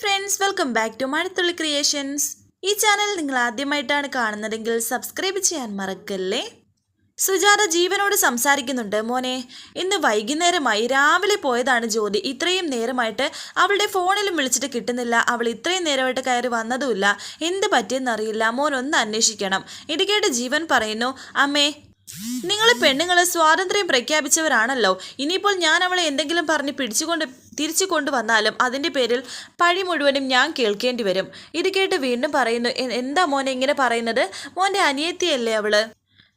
Friends welcome back to Mazhathulli creations ഈ channel നിങ്ങൾ ആദ്യമായിട്ടാണ് കാണുന്നതെങ്കിൽ സബ്സ്ക്രൈബ് ചെയ്യാൻ മറക്കല്ലേ? സുജാത ജീവനോട് സംസാരിക്കുന്നുണ്ട്. മോനെ ഇന്ന് വൈകുന്നേരമായി രാവിലെ പോയതാണ് ജ്യോതി. ഇത്രയും നേരമായിട്ട് അവളുടെ ഫോണിലും വിളിച്ചിട്ട് കിട്ടുന്നില്ല. അവൾ ഇത്രയും നേരമായിട്ട് കയറി വന്നതുമില്ല. എന്ത് പറ്റിയെന്നറിയില്ല. മോൻ ഒന്ന് അന്വേഷിക്കണം. ഇടുക്കേട്ട് കേട്ട് ജീവൻ പറയുന്നു അമ്മേ നിങ്ങൾ പെണ്ണുങ്ങൾ സ്വാതന്ത്ര്യം പ്രഖ്യാപിച്ചവരാണല്ലോ. ഇനിയിപ്പോൾ ഞാൻ അവളെ എന്തെങ്കിലും പറഞ്ഞ് പിടിച്ചുകൊണ്ട് തിരിച്ചു കൊണ്ടുവന്നാലും അതിന്റെ പേരിൽ പഴി മുഴുവനും ഞാൻ കേൾക്കേണ്ടി വരും. ഇത് കേട്ട് വീണ്ടും പറയുന്നു എന്താ മോനെ ഇങ്ങനെ പറയുന്നത്? മോന്റെ അനിയത്തിയല്ലേ അവൾ?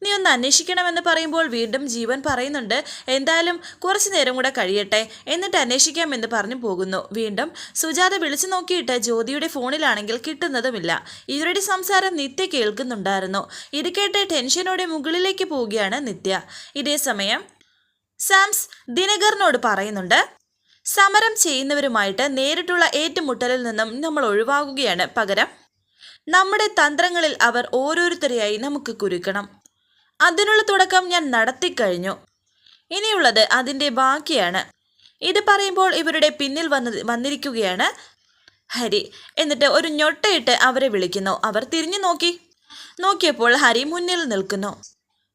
നീ ഒന്ന് അന്വേഷിക്കണമെന്ന് പറയുമ്പോൾ വീണ്ടും ജീവൻ പറയുന്നുണ്ട്. എന്തായാലും കുറച്ചു നേരം കൂടെ കഴിയട്ടെ. എന്നിട്ട് അന്വേഷിക്കാമെന്ന് പറഞ്ഞു പോകുന്നു. വീണ്ടും സുജാത വിളിച്ചു നോക്കിയിട്ട് ജ്യോതിയുടെ ഫോണിലാണെങ്കിൽ കിട്ടുന്നതുമില്ല. ഇവരുടെ സംസാരം നിത്യ കേൾക്കുന്നുണ്ടായിരുന്നു. ഇത് കേട്ട് ടെൻഷനോടെ മുകളിലേക്ക് പോവുകയാണ് നിത്യ. ഇതേ സമയം സാംസ് ദിനകറിനോട് പറയുന്നുണ്ട് സമരം ചെയ്യുന്നവരുമായിട്ട് നേരിട്ടുള്ള ഏറ്റുമുട്ടലിൽ നിന്നും നമ്മൾ ഒഴിവാകുകയാണ്. പകരം നമ്മുടെ തന്ത്രങ്ങളിൽ അവർ ഓരോരുത്തരെയായി നമുക്ക് കുരുക്കണം. അതിനുള്ള തുടക്കം ഞാൻ നടത്തിക്കഴിഞ്ഞു. ഇനിയുള്ളത് അതിന്റെ ബാക്കിയാണ്. ഇത് പറയുമ്പോൾ ഇവരുടെ പിന്നിൽ വന്ന് വന്നിരിക്കുകയാണ് ഹരി. എന്നിട്ട് ഒരു ഞൊട്ടയിട്ട് അവരെ വിളിക്കുന്നു. അവർ തിരിഞ്ഞു നോക്കി. നോക്കിയപ്പോൾ ഹരി മുന്നിൽ നിൽക്കുന്നു.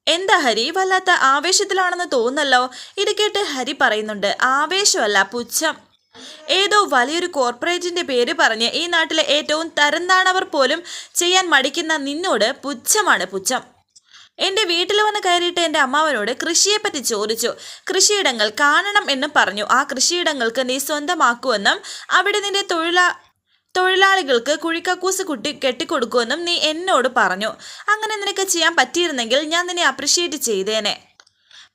എന്താ ഹരി? വല്ലാത്ത ആവേശത്തിലാണെന്ന് തോന്നല്ലോ ഇത് കേട്ട് ഹരി പറയുന്നുണ്ട് ആവേശമല്ല പുച്ഛം. ഏതോ വലിയൊരു കോർപ്പറേറ്റിന്റെ പേര് പറഞ്ഞ് ഈ നാട്ടിലെ ഏറ്റവും തരംതാണവർ പോലും ചെയ്യാൻ മടിക്കുന്ന നിന്നോട് പുച്ഛമാണ് പുച്ഛം. എന്റെ വീട്ടിൽ വന്ന് കയറിയിട്ട് എന്റെ അമ്മാവനോട് കൃഷിയെപ്പറ്റി ചോദിച്ചു. കൃഷിയിടങ്ങൾ കാണണം എന്നും പറഞ്ഞു. ആ കൃഷിയിടങ്ങൾക്ക് നീ സ്വന്തമാക്കുമെന്നും അവിടെ നിന്റെ തൊഴിലാ തൊഴിലാളികൾക്ക് കുഴിക്കക്കൂസ് കുട്ടി കെട്ടിക്കൊടുക്കുമെന്നും നീ എന്നോട് പറഞ്ഞു. അങ്ങനെ നിനക്ക് ചെയ്യാൻ പറ്റിയിരുന്നെങ്കിൽ ഞാൻ നിന്നെ അപ്രിഷ്യേറ്റ് ചെയ്തേനെ.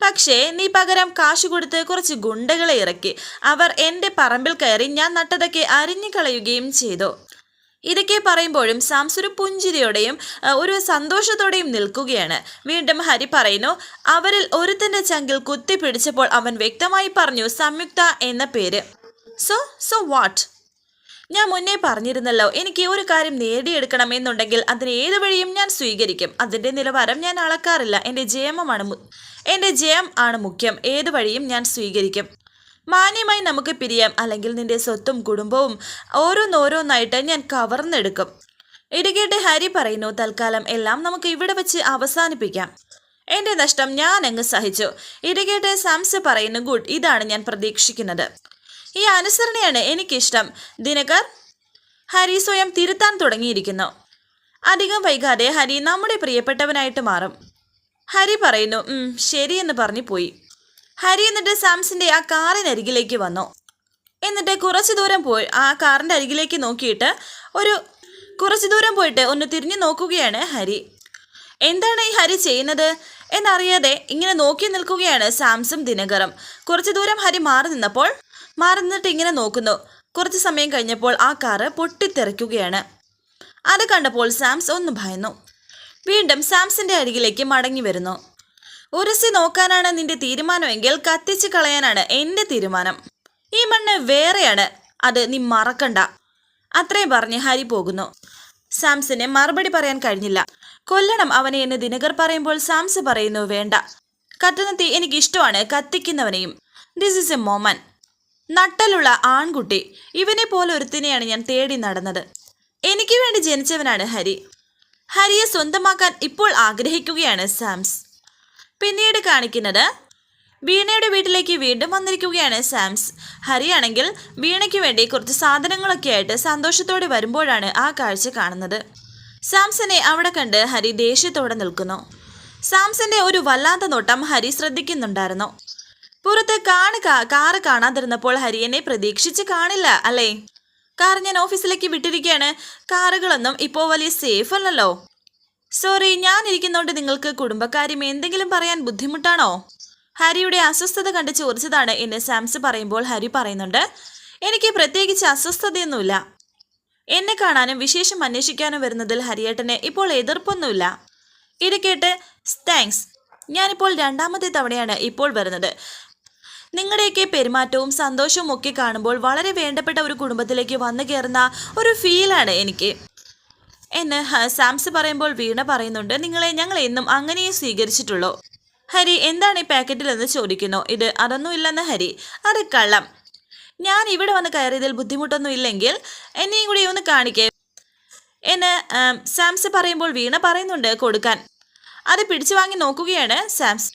പക്ഷേ നീ പകരം കാശ് കൊടുത്ത് കുറച്ച് ഗുണ്ടകളെ ഇറക്കി. അവർ എന്റെ പറമ്പിൽ കയറി ഞാൻ നട്ടതൊക്കെ അരിഞ്ഞു കളയുകയും ചെയ്തു. ഇതൊക്കെ പറയുമ്പോഴും സാംസ് ഒരു പുഞ്ചിരിയോടെയും ഒരു സന്തോഷത്തോടെയും നിൽക്കുകയാണ്. വീണ്ടും ഹരി പറയുന്നു അവരിൽ ഒരുത്തന്റെ ചങ്കിൽ കുത്തി പിടിച്ചപ്പോൾ അവൻ വ്യക്തമായി പറഞ്ഞു സംയുക്ത എന്ന പേര്. സോ സോ വാട്ട് ഞാൻ മുന്നേ പറഞ്ഞിരുന്നല്ലോ എനിക്ക് ഒരു കാര്യം നേടിയെടുക്കണമെന്നുണ്ടെങ്കിൽ അതിന് ഏത് വഴിയും ഞാൻ സ്വീകരിക്കും. അതിന്റെ നിലവാരം ഞാൻ അളക്കാറില്ല. എന്റെ ജയമമാണ് മു- എന്റെ ജയം ആണ് മുഖ്യം. ഏത് വഴിയും ഞാൻ സ്വീകരിക്കും. മാന്യമായി നമുക്ക് പിരിയാം. അല്ലെങ്കിൽ നിന്റെ സ്വത്തും കുടുംബവും ഓരോന്നോരോന്നായിട്ട് ഞാൻ കവർന്നെടുക്കും. ഇടുകേട്ട് ഹാരി പറയുന്നു തൽക്കാലം എല്ലാം നമുക്ക് ഇവിടെ വെച്ച് അവസാനിപ്പിക്കാം. എന്റെ നഷ്ടം ഞാൻ അങ്ങ് സഹിച്ചു. ഇടുകേട്ട് സാംസ പറയുന്നു ഗുഡ് ഇതാണ് ഞാൻ പ്രതീക്ഷിക്കുന്നത്. ഈ അനുസരണയാണ് എനിക്കിഷ്ടം. ദിനകർ ഹരി സ്വയം തിരുത്താൻ തുടങ്ങിയിരിക്കുന്നു. അധികം വൈകാതെ ഹരി നമ്മുടെ പ്രിയപ്പെട്ടവനായിട്ട് മാറും. ഹരി പറയുന്നു "ഉം, ശരിയെന്ന് പറഞ്ഞു പോയി. ഹരി എന്നിട്ട് സാംസിന്റെ ആ കാറിനരികിലേക്ക് വന്നു. എന്നിട്ട് കുറച്ചു ദൂരം പോയി ആ കാറിന്റെ അരികിലേക്ക് നോക്കിയിട്ട് ഒരു കുറച്ചു ദൂരം പോയിട്ട് ഒന്ന് തിരിഞ്ഞു നോക്കുകയാണ് ഹരി. എന്താണ് ഈ ഹരി ചെയ്യുന്നത്? എന്നറിയാതെ ഇങ്ങനെ നോക്കി നിൽക്കുകയാണ് സാംസും ദിനകറും. കുറച്ചു ദൂരം ഹരി മാറി നിന്നപ്പോൾ മാറി നിന്നിട്ട് ഇങ്ങനെ നോക്കുന്നു. കുറച്ച് സമയം കഴിഞ്ഞപ്പോൾ ആ കാറ് പൊട്ടിത്തെറിക്കുകയാണ്. അത് കണ്ടപ്പോൾ സാംസ് ഒന്ന് ഭയന്നു. വീണ്ടും സാംസിന്റെ അരികിലേക്ക് മടങ്ങി വരുന്നു. ഉരസി നോക്കാനാണ് നിന്റെ തീരുമാനമെങ്കിൽ കത്തിച്ചു കളയാനാണ് എന്റെ തീരുമാനം. ഈ മണ്ണ് വേറെയാണ്. അത് നീ മറക്കണ്ട. അത്രയും പറഞ്ഞ് ഹരി പോകുന്നു. സാംസിന് മറുപടി പറയാൻ കഴിഞ്ഞില്ല. കൊല്ലണം അവനെ എന്ന് ദിനകർ പറയുമ്പോൾ സാംസ് പറയുന്നു വേണ്ട. കത്തുന്ന തീ എനിക്ക് ഇഷ്ടമാണ് കത്തിക്കുന്നവനെയും. ദിസ് ഇസ് എ മോമൻ നട്ടലുള്ള ആൺകുട്ടി. ഇവനെ പോലെ ഒരുത്തിനെയാണ് ഞാൻ തേടി നടന്നത്. എനിക്ക് വേണ്ടി ജനിച്ചവനാണ് ഹരി. ഹരിയെ സ്വന്തമാക്കാൻ ഇപ്പോൾ ആഗ്രഹിക്കുകയാണ് സാംസ്. പിന്നീട് കാണിക്കുന്നത് വീണയുടെ വീട്ടിലേക്ക് വീണ്ടും വന്നിരിക്കുകയാണ് സാംസ്. ഹരിയാണെങ്കിൽ വീണയ്ക്ക് വേണ്ടി കുറച്ച് സാധനങ്ങളൊക്കെ ആയിട്ട് സന്തോഷത്തോടെ വരുമ്പോഴാണ് ആ കാഴ്ച കാണുന്നത്. സാംസനെ അവിടെ കണ്ട് ഹരി ദേഷ്യത്തോടെ നിൽക്കുന്നു. സാംസന്റെ ഒരു വല്ലാത്ത നോട്ടം ഹരി ശ്രദ്ധിക്കുന്നുണ്ടായിരുന്നു. പുറത്ത് കാണ് കാറ് കാണാതിരുന്നപ്പോൾ ഹരി എന്നെ പ്രതീക്ഷിച്ച് കാണില്ല അല്ലേ? കാർ ഞാൻ ഓഫീസിലേക്ക് വിട്ടിരിക്കുകയാണ്. കാറുകളൊന്നും ഇപ്പോൾ വലിയ സേഫ് അല്ലല്ലോ. സോറി ഞാൻ ഇരിക്കുന്നോണ്ട് നിങ്ങൾക്ക് കുടുംബക്കാര്യം എന്തെങ്കിലും പറയാൻ ബുദ്ധിമുട്ടാണോ? ഹരിയുടെ അസ്വസ്ഥത കണ്ട് ചോദിച്ചതാണ് എന്നെ സാംസ് പറയുമ്പോൾ ഹരി പറയുന്നുണ്ട്. എനിക്ക് പ്രത്യേകിച്ച് അസ്വസ്ഥതയൊന്നുമില്ല. എന്നെ കാണാനും വിശേഷം അന്വേഷിക്കാനും വരുന്നതിൽ ഹരിയേട്ടന് ഇപ്പോൾ എതിർപ്പൊന്നുമില്ല. ഇത് കേട്ട് താങ്ക്സ് ഞാനിപ്പോൾ രണ്ടാമത്തെ തവണയാണ് ഇപ്പോൾ വരുന്നത്. നിങ്ങളുടെയൊക്കെ പെരുമാറ്റവും സന്തോഷവും ഒക്കെ കാണുമ്പോൾ വളരെ വേണ്ടപ്പെട്ട ഒരു കുടുംബത്തിലേക്ക് വന്നു കയറുന്ന ഒരു ഫീലാണ് എനിക്ക്. എന്ന് സാംസ് പറയുമ്പോൾ വീണ പറയുന്നുണ്ട് നിങ്ങളെ ഞങ്ങൾ എന്നും അങ്ങനെയേ സ്വീകരിച്ചിട്ടുള്ളൂ. ഹരി എന്താണ് ഈ പാക്കറ്റിൽ എന്ന് ചോദിക്കുന്നു? ഇത് അതൊന്നുമില്ലെന്ന് ഹരി. അത് കള്ളം. ഞാൻ ഇവിടെ വന്ന് കയറിയതിൽ ബുദ്ധിമുട്ടൊന്നും ഇല്ലെങ്കിൽ എന്നെയും കൂടി ഒന്ന് കാണിക്കേ. എന്ന് സാംസ് പറയുമ്പോൾ വീണ പറയുന്നുണ്ട് കൊടുക്കാൻ. അത് പിടിച്ചു വാങ്ങി നോക്കുകയാണ് സാംസ്.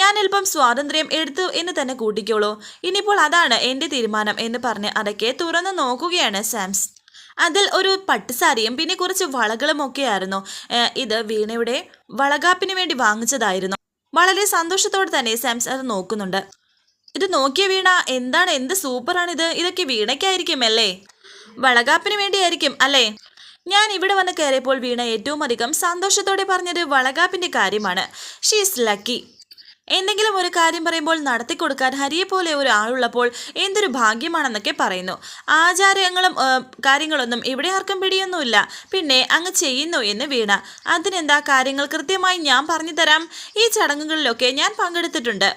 ഞാൻ അല്പം സ്വാതന്ത്ര്യം എടുത്തു എന്ന് തന്നെ കൂട്ടിക്കോളൂ. ഇനിയിപ്പോൾ അതാണ് എന്റെ തീരുമാനം എന്ന് പറഞ്ഞ് അതൊക്കെ തുറന്നു നോക്കുകയാണ് സാംസ്. അതിൽ ഒരു പട്ടുസാരിയും പിന്നെ കുറച്ച് വളകളും ഒക്കെയായിരുന്നു. ഇത് വീണയുടെ വളകാപ്പിന് വേണ്ടി വാങ്ങിച്ചതായിരുന്നു. വളരെ സന്തോഷത്തോടെ തന്നെ സാംസ് അത് നോക്കുന്നുണ്ട്. ഇത് നോക്കിയ വീണ എന്താണ് എന്ത് സൂപ്പറാണിത് ഇതൊക്കെ വീണയ്ക്കായിരിക്കും അല്ലേ? വളകാപ്പിന് വേണ്ടിയായിരിക്കും അല്ലേ? ഞാൻ ഇവിടെ വന്ന് കയറിയപ്പോൾ വീണ ഏറ്റവും അധികം സന്തോഷത്തോടെ പറഞ്ഞത് വളകാപ്പിന്റെ കാര്യമാണ്. ഷീ ഷീസ് ലക്കി എന്തെങ്കിലും ഒരു കാര്യം പറയുമ്പോൾ നടത്തി കൊടുക്കാൻ ഹരിയെ പോലെ ഒരു ആളുള്ളപ്പോൾ എന്തൊരു ഭാഗ്യമാണെന്നൊക്കെ പറയുന്നു. ആചാരങ്ങളും കാര്യങ്ങളൊന്നും ഇവിടെ ആർക്കും പിടിയൊന്നുമില്ല. പിന്നെ അങ്ങ് ചെയ്യുന്നു എന്ന് വീണ. അതിനെന്താ കാര്യങ്ങൾ കൃത്യമായി ഞാൻ പറഞ്ഞു തരാം? ഈ ചടങ്ങുകളിലൊക്കെ ഞാൻ പങ്കെടുത്തിട്ടുണ്ട്.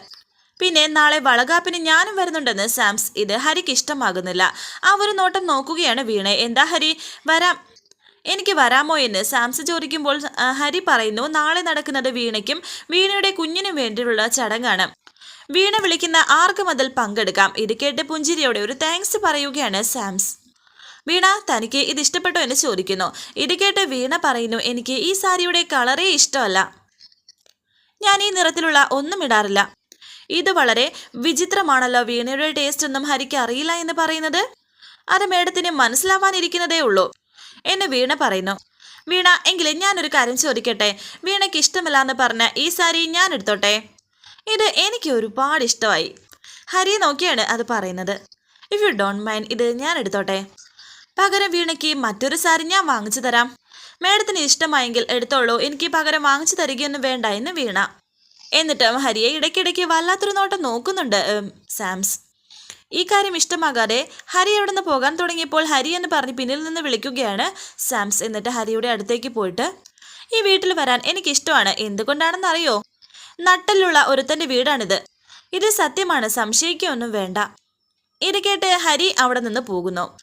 പിന്നെ നാളെ വളകാപ്പിന് ഞാനും വരുന്നുണ്ടെന്ന് സാംസ് ഇത് ഹരിക്ക് ഇഷ്ടമാകുന്നില്ല. ആ ഒരു നോട്ടം നോക്കുകയാണ് വീണ. എന്താ ഹരി? വരാം. എനിക്ക് വരാമോ എന്ന് സാംസ് ചോദിക്കുമ്പോൾ ഹരി പറയുന്നു നാളെ നടക്കുന്നത് വീണയ്ക്കും വീണയുടെ കുഞ്ഞിനും വേണ്ടിയുള്ള ചടങ്ങാണ്. വീണ വിളിക്കുന്ന ആർക്കും അതിൽ പങ്കെടുക്കാം. ഇത് കേട്ട് പുഞ്ചിരിയോടെ ഒരു താങ്ക്സ് പറയുകയാണ് സാംസ്. വീണ തനിക്ക് ഇത് ഇഷ്ടപ്പെട്ടോ എന്ന് ചോദിക്കുന്നു. ഇത് കേട്ട് വീണ പറയുന്നു എനിക്ക് ഈ സാരിയുടെ കളറേ ഇഷ്ടമല്ല. ഞാൻ ഈ നിറത്തിലുള്ള ഒന്നും ഇടാറില്ല. ഇത് വളരെ വിചിത്രമാണല്ലോ വീണയുടെ ടേസ്റ്റ് ഒന്നും ഹരിക്ക് അറിയില്ല എന്ന് പറയുന്നത്. അത് മേഡത്തിന് മനസ്സിലാവാനിരിക്കുന്നതേ ഉള്ളൂ. എന്ന് വീണ പറയുന്നു. വീണ എങ്കിലും ഞാനൊരു കാര്യം ചോദിക്കട്ടെ? വീണയ്ക്ക് ഇഷ്ടമില്ല എന്ന് പറഞ്ഞ ഈ സാരി ഞാൻ എടുത്തോട്ടെ? ഇത് എനിക്ക് ഒരുപാട് ഇഷ്ടമായി. ഹരി നോക്കിയാണ് അത് പറയുന്നത്. ഇഫ് യു ഡോണ്ട് മൈൻഡ് ഇത് ഞാൻ എടുത്തോട്ടെ? പകരം വീണയ്ക്ക് മറ്റൊരു സാരി ഞാൻ വാങ്ങിച്ചു തരാം. മേഡത്തിന് ഇഷ്ടമായെങ്കിൽ എടുത്തോളൂ. എനിക്ക് പകരം വാങ്ങിച്ചു തരികയൊന്നും വേണ്ട എന്ന് വീണ. എന്നിട്ടും ഹരിയെ ഇടയ്ക്കിടയ്ക്ക് വല്ലാത്തൊരു നോട്ടം നോക്കുന്നുണ്ട് സാംസ്. ഈ കാര്യം ഇഷ്ടമാകാതെ ഹരി അവിടെ നിന്ന് പോകാൻ തുടങ്ങിയപ്പോൾ ഹരി എന്ന് പറഞ്ഞ് പിന്നിൽ നിന്ന് വിളിക്കുകയാണ് സാംസ്. എന്നിട്ട് ഹരിയുടെ അടുത്തേക്ക് പോയിട്ട് ഈ വീട്ടിൽ വരാൻ എനിക്കിഷ്ടമാണ്. എന്തുകൊണ്ടാണെന്ന് അറിയോ നട്ടലുള്ള ഒരുത്തന്റെ വീടാണിത്. ഇത് സത്യമാണ്. സംശയിക്കൊന്നും വേണ്ട. ഇത് കേട്ട് ഹരി അവിടെ നിന്ന് പോകുന്നു.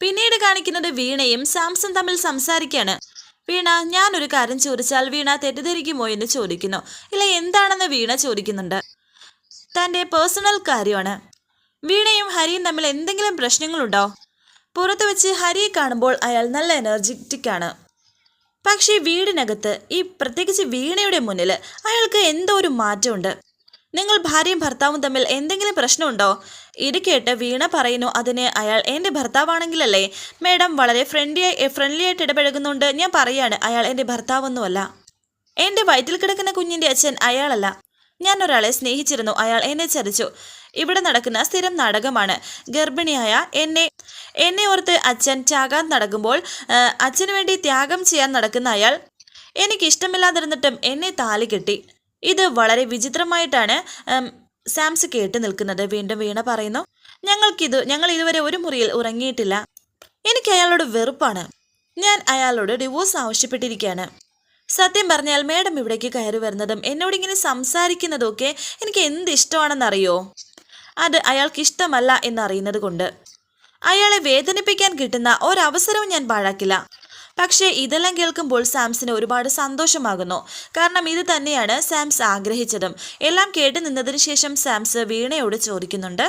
പിന്നീട് കാണിക്കുന്നത് വീണയും സാംസും തമ്മിൽ സംസാരിക്കാണ് വീണ ഞാനൊരു കാര്യം ചോദിച്ചാൽ വീണ തെറ്റിദ്ധരിക്കുമോ എന്ന് ചോദിക്കുന്നു. ഇല്ല എന്താണെന്ന് വീണ ചോദിക്കുന്നുണ്ട്. തന്റെ പേഴ്സണൽ കാര്യമാണ്. വീണയും ഹരിയും തമ്മിൽ എന്തെങ്കിലും പ്രശ്നങ്ങളുണ്ടോ? പുറത്ത് വെച്ച് ഹരിയെ കാണുമ്പോൾ അയാൾ നല്ല എനർജറ്റിക് ആണ്. പക്ഷേ വീടിനകത്ത് ഈ പ്രത്യേകിച്ച് വീണയുടെ മുന്നിൽ അയാൾക്ക് എന്തോ ഒരു മാറ്റമുണ്ട്. നിങ്ങൾ ഭാര്യയും ഭർത്താവും തമ്മിൽ എന്തെങ്കിലും പ്രശ്നമുണ്ടോ? ഇത് കേട്ട് വീണ പറയുന്നു അതിന് അയാൾ എന്റെ ഭർത്താവാണെങ്കിലല്ലേ? മേഡം വളരെ ഫ്രണ്ട്ലി ഫ്രണ്ട്ലി ആയിട്ട് ഇടപഴകുന്നുണ്ട്. ഞാൻ പറയാണ് അയാൾ എന്റെ ഭർത്താവൊന്നുമല്ല. എന്റെ വയറ്റിൽ കിടക്കുന്ന കുഞ്ഞിന്റെ അച്ഛൻ അയാളല്ല. ഞാൻ ഒരാളെ സ്നേഹിച്ചിരുന്നു അയാൾ എന്നെ ചതിച്ചു. ഇവിടെ നടക്കുന്ന സ്ഥിരം നാടകമാണ്. ഗർഭിണിയായ എന്നെ എന്നെ ഓർത്ത് അച്ഛൻ ചാകാൻ നടക്കുമ്പോൾ അച്ഛനു വേണ്ടി ത്യാഗം ചെയ്യാൻ നടക്കുന്ന അയാൾ എനിക്കിഷ്ടമില്ലാതിരുന്നിട്ടും എന്നെ താലി കെട്ടി. ഇത് വളരെ വിചിത്രമായിട്ടാണ് സാംസ് കേട്ട് നിൽക്കുന്നത്. വീണ്ടും വീണ പറയുന്നു ഞങ്ങൾക്കിത് ഞങ്ങൾ ഇതുവരെ ഒരു മുറിയിൽ ഉറങ്ങിയിട്ടില്ല. എനിക്ക് അയാളോട് വെറുപ്പാണ്. ഞാൻ അയാളോട് ഡിവോഴ്സ് ആവശ്യപ്പെട്ടിരിക്കുകയാണ്. സത്യം പറഞ്ഞാൽ മേഡം ഇവിടേക്ക് കയറി വരുന്നതും എന്നോട് ഇങ്ങനെ സംസാരിക്കുന്നതും ഒക്കെ എനിക്ക് എന്ത് ഇഷ്ടമാണെന്നറിയോ? അത് അയാൾക്ക് ഇഷ്ടമല്ല എന്നറിയുന്നത് കൊണ്ട്. അയാളെ വേദനിപ്പിക്കാൻ കിട്ടുന്ന ഒരവസരവും ഞാൻ പാഴാക്കില്ല. പക്ഷേ ഇതെല്ലാം കേൾക്കുമ്പോൾ സാംസിന് ഒരുപാട് സന്തോഷമാകുന്നു. കാരണം ഇത് തന്നെയാണ് സാംസ് ആഗ്രഹിച്ചതും. എല്ലാം കേട്ട് നിന്നതിന് ശേഷം സാംസ് വീണയോട് ചോദിക്കുന്നുണ്ട്.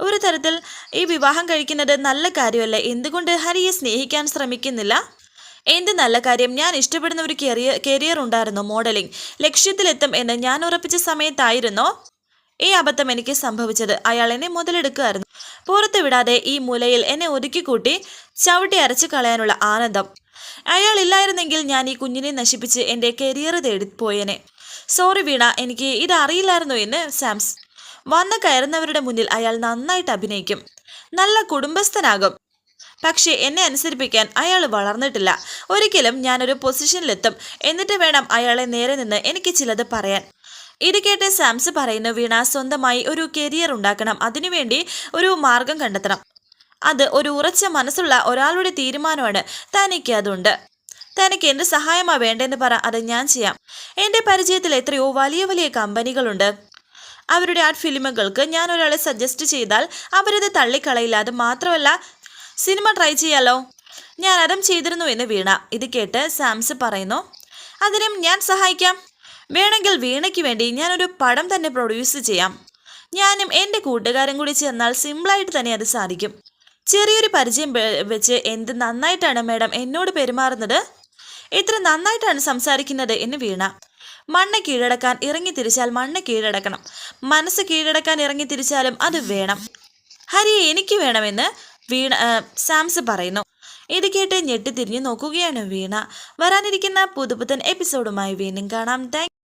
ഒരു തരത്തിൽ ഈ വിവാഹം കഴിക്കുന്നത് നല്ല കാര്യമല്ലേ? എന്തുകൊണ്ട് ഹരിയെ സ്നേഹിക്കാൻ ശ്രമിക്കുന്നില്ല? എന്ത് നല്ല കാര്യം? ഞാൻ ഇഷ്ടപ്പെടുന്ന ഒരു കരിയർ കരിയർ ഉണ്ടായിരുന്നു മോഡലിംഗ് ലക്ഷ്യത്തിലെത്തും എന്ന് ഞാൻ ഉറപ്പിച്ച സമയത്തായിരുന്നോ? ഈ അബദ്ധം എനിക്ക് സംഭവിച്ചത്. അയാൾ എന്നെ മുതലെടുക്കുകയായിരുന്നു പുറത്തു വിടാതെ ഈ മൂലയിൽ എന്നെ ഒതുക്കിക്കൂട്ടി ചവിട്ടി അരച്ചു കളയാനുള്ള ആനന്ദം. അയാൾ ഇല്ലായിരുന്നെങ്കിൽ ഞാൻ ഈ കുഞ്ഞിനെ നശിപ്പിച്ച് എന്റെ കരിയർ തേടി പോയേനെ. സോറി വീണ. എനിക്ക് ഇത് അറിയില്ലായിരുന്നു എന്ന് സാംസ്. വന്ന് കയറുന്നവരുടെ മുന്നിൽ അയാൾ നന്നായിട്ട് അഭിനയിക്കും. നല്ല കുടുംബസ്ഥനാകും. പക്ഷേ എന്നെ അനുസരിപ്പിക്കാൻ അയാൾ വളർന്നിട്ടില്ല. ഒരിക്കലും ഞാനൊരു പൊസിഷനിലെത്തും എന്നിട്ട് വേണം അയാളെ നേരെ നിന്ന് എനിക്ക് ചിലത് പറയാൻ. ഇത് കേട്ട് സാംസ് പറയുന്നു വീണ സ്വന്തമായി ഒരു കരിയർ ഉണ്ടാക്കണം. അതിനുവേണ്ടി ഒരു മാർഗം കണ്ടെത്തണം. അത് ഒരു ഉറച്ച മനസ്സുള്ള ഒരാളുടെ തീരുമാനമാണ്. തനിക്ക് അതുണ്ട്. തനിക്ക് എന്ത് സഹായമാ വേണ്ടെന്ന് പറ. അത് ഞാൻ ചെയ്യാം. എന്റെ പരിചയത്തിൽ എത്രയോ വലിയ വലിയ കമ്പനികളുണ്ട്. അവരുടെ ആർട്ട് ഫിലിമുകൾക്ക് ഞാൻ ഒരാളെ സജസ്റ്റ് ചെയ്താൽ അവരത് തള്ളിക്കളയില്ല. അത് മാത്രമല്ല സിനിമ ട്രൈ ചെയ്യാലോ? ഞാൻ അതും ചെയ്തിരുന്നു എന്ന് വീണ. ഇത് കേട്ട് സാംസ് പറയുന്നു അതിനും ഞാൻ സഹായിക്കാം. വേണമെങ്കിൽ വീണയ്ക്ക് വേണ്ടി ഞാനൊരു പടം തന്നെ പ്രൊഡ്യൂസ് ചെയ്യാം. ഞാനും എന്റെ കൂട്ടുകാരും കൂടി ചേർന്നാൽ സിമ്പിളായിട്ട് തന്നെ അത് സാധിക്കും. ചെറിയൊരു പരിചയം വെച്ച് എന്ത് നന്നായിട്ടാണ് മാഡം എന്നോട് പെരുമാറുന്നത്? ഇത്ര നന്നായിട്ടാണ് സംസാരിക്കുന്നത് എന്ന് വീണ. മണ്ണ് കീഴടക്കാൻ ഇറങ്ങി തിരിച്ചാൽ മണ്ണ് കീഴടക്കണം. മനസ്സ് കീഴടക്കാൻ ഇറങ്ങി തിരിച്ചാലും അത് വേണം. ഹരി എനിക്ക് വേണമെന്ന് വീണ സാംസ് പറയുന്നു. ഇത് കേട്ട് ഞെട്ടിത്തിരിഞ്ഞു നോക്കുകയാണ് വീണ. വരാനിരിക്കുന്ന പുതുപുത്തൻ എപ്പിസോഡുമായി വീണ്ടും കാണാം. താങ്ക്